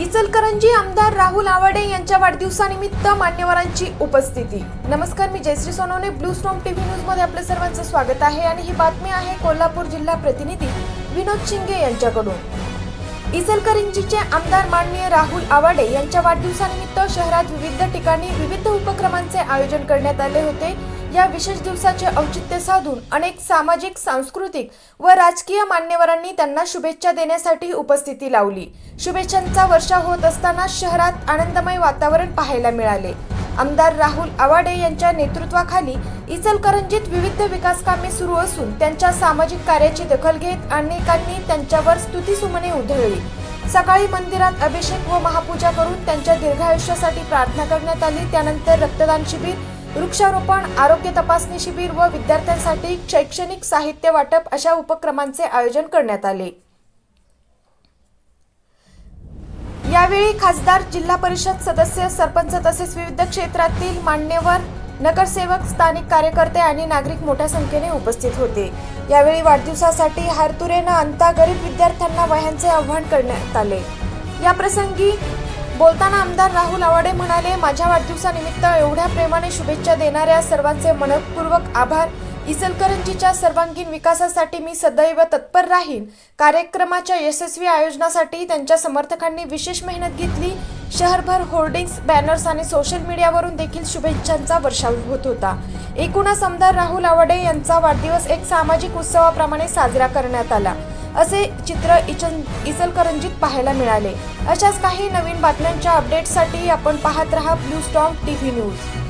इचलकरंजी आमदार राहुल आवाडे यांच्या वाढदिवसानिमित्त मान्यवरांची उपस्थिती. नमस्कार मी Jayashree Sonawane. Blue storm TV न्यूजमध्ये आपलं सर्वांचं स्वागत आहे आणि ही बातमी आहे कोल्हापूर जिल्हा प्रतिनिधी विनोद शिंगे यांच्याकडून. इचलकरंजीचे आमदार माननीय राहुल आवाडे यांच्या वाढदिवसानिमित्त शहरात विविध ठिकाणी विविध उपक्रमांचे आयोजन करण्यात आले होते. या विशेष दिवसाचे औचित्य साधून अनेक सामाजिक सांस्कृतिक व राजकीय मान्यवरांनी त्यांना शुभेच्छा देण्यासाठी उपस्थिती लावली. शुभेच्छांचा वर्षा होत असताना शहरात आनंदमय वातावरण पाहायला मिळाले. आमदार राहुल आवाडे यांच्या नेतृत्वाखाली इचलकरंजीत विविध विकास कामे सुरू असून त्यांच्या सामाजिक कार्याची दखल घेत अनेकांनी त्यांच्यावर स्तुतीसुमने उधळली. सकाळी मंदिरात अभिषेक व महापूजा करून त्यांच्या दीर्घायुष्यासाठी प्रार्थना करण्यात आली. त्यानंतर रक्तदान शिबिर वृक्षारोपण आरोग्य तपासणी शिबिर व विद्यार्थ्यांसाठी शैक्षणिक साहित्य वाटप अशा उपक्रमांचे आयोजन करण्यात आले. यावेळी खासदार जिल्हा परिषद सदस्य सरपंच तसेच विविध क्षेत्रातील मान्यवर नगरसेवक स्थानिक कार्यकर्ते आणि नागरिक मोठ्या संख्येने उपस्थित होते. यावेळी वाढदिवसासाठी हारतुरेनं अंता आणता गरीब विद्यार्थ्यांना वह्यांचे आव्हान करण्यात आले. या प्रसंगी बोलताना आमदार राहुल आवाडे म्हणाले माझ्या वाढदिवसानिमित्त एवढ्या प्रेमाने शुभेच्छा देणाऱ्या सर्वांचे मनपूर्वक आभार. इचलकरंजीच्या सर्वांगीण विकासासाठी मी सदैव तत्पर राहीन. कार्यक्रमाच्या यशस्वी आयोजनासाठी त्यांच्या समर्थकांनी विशेष मेहनत घेतली. शहरभर होर्डिंग्स बॅनर्स आणि सोशल मीडियावरून देखील शुभेच्छांचा वर्षाव होत होता. एकूणच आमदार राहुल आवाडे यांचा वाढदिवस एक सामाजिक उत्सवाप्रमाणे साजरा करण्यात आला. असे चित्र इचल इचलकरंजीत पाहायला मिळाले. अशाच काही नवीन बातम्यांच्या अपडेटसाठी आपण पाहत रहा ब्लू स्टॉम टीव्ही न्यूज